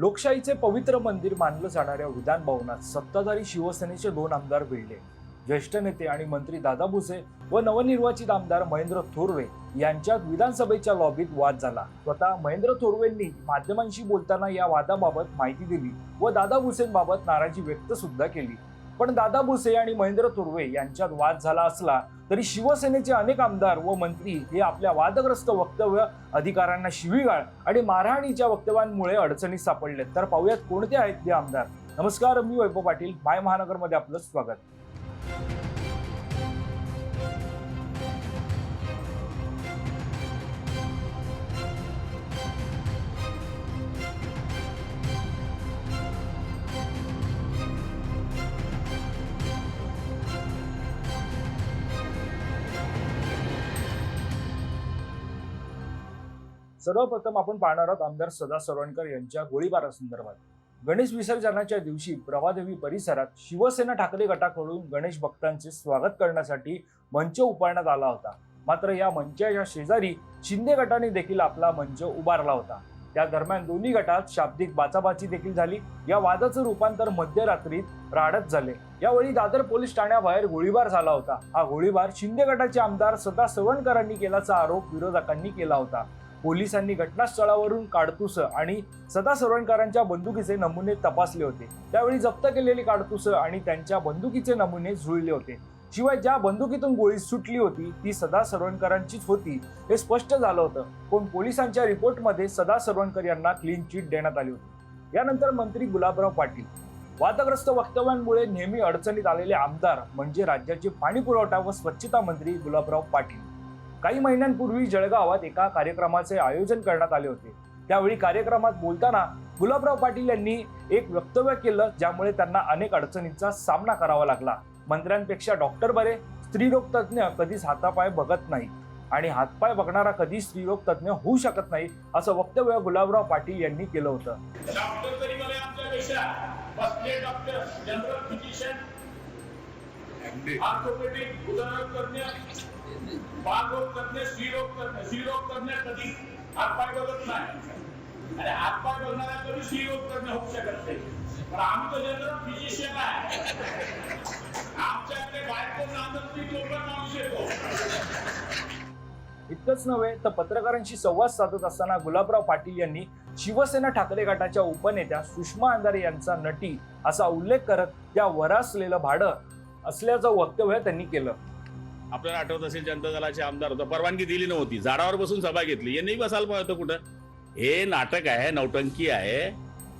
लोकशाहीचे पवित्र मंदिर मानलं जाणाऱ्या विधान भवनात सत्ताधारी शिवसेनेचे दोन आमदार भिडले. ज्येष्ठ नेते आणि मंत्री दादा भुसे व नवनिर्वाचित आमदार महेंद्र थोरवे यांच्यात विधानसभेच्या लॉबीत वाद झाला. स्वतः महेंद्र थोरवेंनी माध्यमांशी बोलताना या वादाबाबत माहिती दिली व दादा भुसेंबाबत नाराजी व्यक्त सुद्धा केली. पण दादा भुसे आणि महेंद्र थोरवे यांच्यात वाद झाला असला तरी शिवसेनेचे अनेक आमदार व मंत्री हे आपल्या वादग्रस्त वक्तव्य अधिकाऱ्यांना शिवीगाळ आणि मारहाणीच्या वक्तव्यांमुळे अडचणीत सापडले तर पाहुयात कोणते आहेत ते आमदार. नमस्कार मी वैभव पाटील. माय महानगरमध्ये आपलं स्वागत. सर्वप्रथम आपण पाहणार आहोत आमदार सदा सरवणकर यांच्या गोळीबारासंदर्भात गणेश विसर्जनाच्या दिवशी प्रभादेवी परिसरात शिवसेना ठाकरे गटाकडून गणेश भक्तांचे स्वागत करण्यासाठी मंच उभारण्यात आला होता. मात्र या मंचाच्या शेजारी शिंदे गटाने देखील आपला मंच उभारला होता. त्या दरम्यान दोन्ही गटात शाब्दिक बाचाबाची देखील झाली. या वादाचं रूपांतर मध्यरात्रीत राडत झाले. यावेळी दादर पोलीस ठाण्याबाहेर गोळीबार झाला होता. हा गोळीबार शिंदे गटाचे आमदार सदा सवणकरांनी केल्याचा आरोप विरोधकांनी केला होता. पोलिसांनी घटनास्थळावरून काडतुस आणि सदा सरवणकरांच्या बंदुकीचे नमुने तपासले होते. त्यावेळी जप्त केलेली काडतुस आणि त्यांच्या बंदुकीचे नमुने जुळले होते. शिवाय ज्या बंदुकीतून गोळी सुटली होती ती सदा सरवणकरांचीच होती हे स्पष्ट झालं होतं. पण पोलिसांच्या रिपोर्टमध्ये सदा सरवणकर यांना क्लीन चिट देण्यात आली होती. यानंतर मंत्री गुलाबराव पाटील. वादग्रस्त वक्तव्यांमुळे नेहमी अडचणीत आलेले आमदार म्हणजे राज्याचे पाणी पुरवठा व स्वच्छता मंत्री गुलाबराव पाटील. काही महिन्यांपूर्वी जळगावात एका कार्यक्रमाचे आयोजन करण्यात आले होते. त्यावेळी कार्यक्रमात बोलताना गुलाबराव पाटील यांनी एक वक्तव्य केलं ज्यामुळे त्यांना अनेक अडचणींचा सामना करावा लागला. मंत्र्यांपेक्षा डॉक्टर बरे स्त्रीरोग तज्ज्ञ कधीच हातापाय बघत नाही आणि हातपाय बघणारा कधी स्त्रीरोग तज्ज्ञ होऊ शकत नाही असं वक्तव्य गुलाबराव पाटील यांनी केलं होतं. डॉक्टर तरी तज्ञ स्त्रीरोग स्त्रीरोग तज्ञ कधी हातपाय बघत नाही. आणि हातपाय बघणारा कधी स्त्रीरोग तज्ञ होऊ शकत नाही. पण आम्ही जनरल फिजिशियन आहे. आमच्याकडे बायको नांदत लोक माणूस येतो. इतकंच नव्हे तर पत्रकारांशी संवाद साधत असताना गुलाबराव पाटील यांनी शिवसेना ठाकरे गटाच्या उपनेत्या सुषमा अंधारे यांचा नटी असा उल्लेख करत त्या वरासलेलं भाडं असल्याचं वक्तव्य त्यांनी केलं. आपल्याला आठवत असेल जनता दलाचे आमदार होता परवानगी दिली नव्हती. झाडावर बसून सभा घेतली. हे नाही बसायला पाहिजे होतं कुठं? हे नाटक आहे नौटंकी आहे.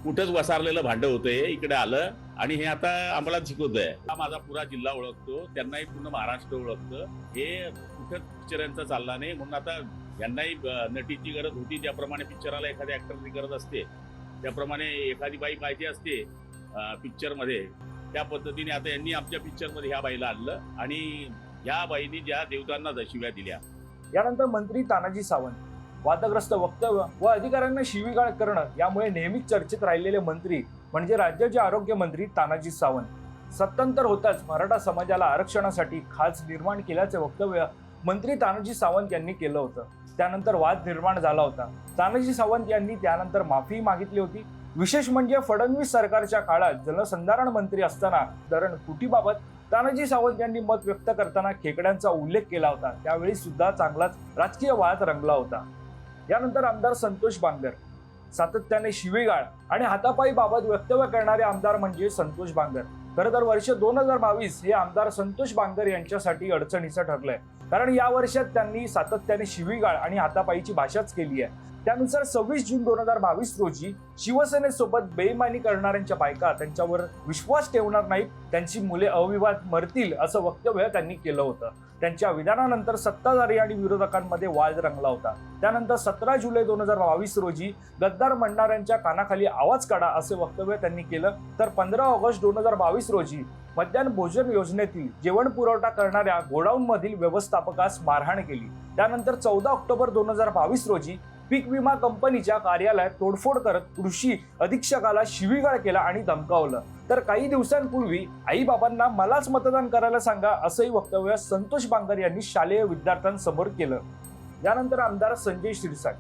कुठंच वसारलेलं भांड हे इकडे आलं. आणि हे आता आम्हाला शिकवतंय हा माझा पुरा जिल्हा ओळखतो. त्यांनाही पूर्ण महाराष्ट्र ओळखतं. हे कुठंच पिक्चर यांचा चालला नाही. म्हणून आता यांनाही नटीची गरज होती. ज्याप्रमाणे पिक्चराला एखाद्या ऍक्टरची गरज असते त्याप्रमाणे एखादी बाई पाहिजे असते पिक्चरमध्ये त्या पद्धतीने आता यांनी आमच्या पिक्चरमध्ये ह्या बाईला आणलं. आणि या बाईनी ज्या देवतांना दशिव्या दिल्या. यानंतर मंत्री तानाजी सावंत. वादग्रस्त वक्तव्य व अधिकाऱ्यांना शिवीगाळ करणं यामुळे नेहमीच चर्चेत राहिलेले मंत्री म्हणजे राज्याचे आरोग्य मंत्री तानाजी सावंत. सत्तांतर होताच मराठा समाजाला आरक्षणासाठी खास निर्माण केल्याचे वक्तव्य मंत्री तानाजी सावंत यांनी केलं होतं. त्यानंतर वाद निर्माण झाला होता. तानाजी सावंत यांनी त्यानंतर माफी मागितली होती. विशेष म्हणजे फडणवीस सरकारच्या काळात जलसंधारण मंत्री असताना धरण कुटीबाबत तानाजी सावंत यांनी मत व्यक्त करताना खेकड्यांचा उल्लेख केला होता. त्यावेळी सुद्धा चांगलाच राजकीय वाद रंगला होता. यानंतर आमदार संतोष बांगर सातत्याने शिवीगाळ आणि हातापाई बाबत वक्तव्य करणारे आमदार म्हणजे संतोष बांगर. खरं तर वर्ष दोन हजार बावीस हे आमदार संतोष बांगर यांच्यासाठी अडचणीचं ठरलंय. कारण या वर्षात त्यांनी सातत्याने शिवीगाळ आणि हातापाईची भाषाच केली आहे. त्यानुसार सव्वीस जून दोन हजार बावीस रोजी शिवसेनेसोबत बेईमानी करणाऱ्यांच्या बायका त्यांच्यावर विश्वास ठेवणार नाहीत त्यांची मुले अविवाद मरतील असं वक्तव्य त्यांनी केलं होतं. त्यांच्या विधानानंतर सत्ताधारी आणि विरोधकांमध्ये वाद रंगला होता. त्यानंतर सतरा जुलै दोन हजार बावीस रोजी गद्दार म्हणणाऱ्यांच्या कानाखाली आवाज काढा असे वक्तव्य त्यांनी केलं. तर पंधरा ऑगस्ट दोन हजार बावीस रोजी मध्यान्ह भोजन योजनेतील जेवण पुरवठा करणाऱ्या गोडाऊनमधील व्यवस्थापकास मारहाण केली. त्यानंतर चौदा ऑक्टोबर दोन हजार बावीस रोजी पीक विमा कंपनीच्या कार्यालयात तोडफोड करत कृषी अधीक्षकाला शिवीगाळ केला आणि धमकावलं. तर काही दिवसांपूर्वी आईबाबांना मलाच मतदान करायला सांगा असंही वक्तव्य संतोष बांगर यांनी शालेय विद्यार्थ्यांसमोर केलं. यानंतर आमदार संजय शिरसाट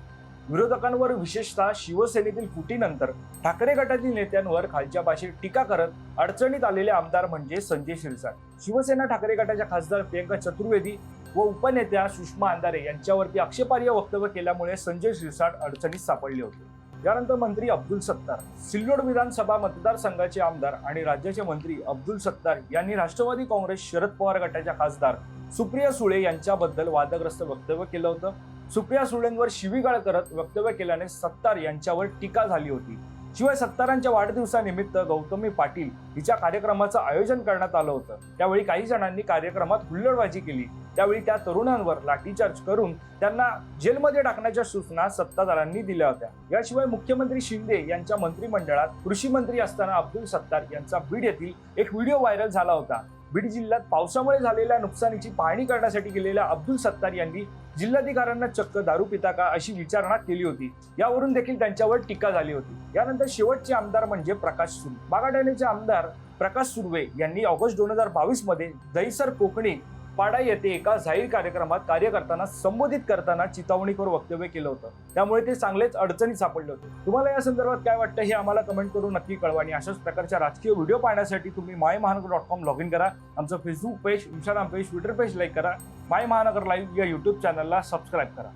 विरोधकांवर विशेषतः शिवसेनेतील फुटीनंतर ठाकरे गटातील नेत्यांवर खालच्या भाषेत टीका करत अडचणीत आलेले आमदार म्हणजे संजय शिरसाट. शिवसेना ठाकरे गटाच्या खासदार प्रियंका चतुर्वेदी व उपनेत्या सुषमा अंधारे यांच्यावरती आक्षेपार्ह वक्तव्य केल्यामुळे संजय शिरसाट अडचणीत सापडले होते. यानंतर मंत्री अब्दुल सत्तार सिल्लोड विधानसभा मतदारसंघाचे आमदार आणि राज्याचे मंत्री अब्दुल सत्तार यांनी राष्ट्रवादी काँग्रेस शरद पवार गटाच्या खासदार सुप्रिया सुळे यांच्याबद्दल वादग्रस्त वक्तव्य केलं होतं. सुप्रिया सुळेंवर शिवीगाळ करत वक्तव्य केल्याने सत्तार यांच्यावर टीका झाली होती. शिवाय सत्तारांच्या वाढदिवसानिमित्त गौतमी पाटील हिच्या कार्यक्रमाचं आयोजन करण्यात आलं होतं. त्यावेळी काही जणांनी कार्यक्रमात हुल्लडबाजी केली. त्यावेळी त्या तरुणांवर लाठीचार्ज करून त्यांना जेलमध्ये टाकण्याच्या सूचना सत्ताधारांनी दिल्या होत्या. याशिवाय मुख्यमंत्री शिंदे यांच्या मंत्रिमंडळात कृषी मंत्री असताना अब्दुल सत्तार यांचा बीड येथील एक व्हिडिओ व्हायरल झाला होता. बीड जिल्ह्यात पावसामुळे झालेल्या नुकसानीची पाहणी करण्यासाठी गेलेल्या अब्दुल सत्तार यांनी जिल्हाधिकाऱ्यांना चक्क दारू पिता का अशी विचारणा केली होती. यावरून देखील त्यांच्यावर टीका झाली होती. यानंतर शेवटचे आमदार म्हणजे प्रकाश सुर्वे. बागाड्यानेचे आमदार प्रकाश सुर्वे यांनी ऑगस्ट दोन हजार बावीसमध्ये दहिसर कोकणी पाडा येथे एका जाहीर कार्यक्रमात कार्यकर्त्यांना संबोधित करताना चितावणीकर वक्तव्य केलं होतं. त्यामुळे ते चांगलेच अडचणीत सापडले होते. तुम्हाला या संदर्भात काय वाटतं हे आम्हाला कमेंट करून नक्की कळवा आणि अशाच प्रकारच्या राजकीय व्हिडिओ पाहण्यासाठी तुम्ही माय महानगर डॉट कॉम लॉग इन करा. आमचं Facebook page Instagram page Twitter page like करा. माय महानगर लाईव्ह या युट्यूब चॅनलला सबस्क्राईब करा.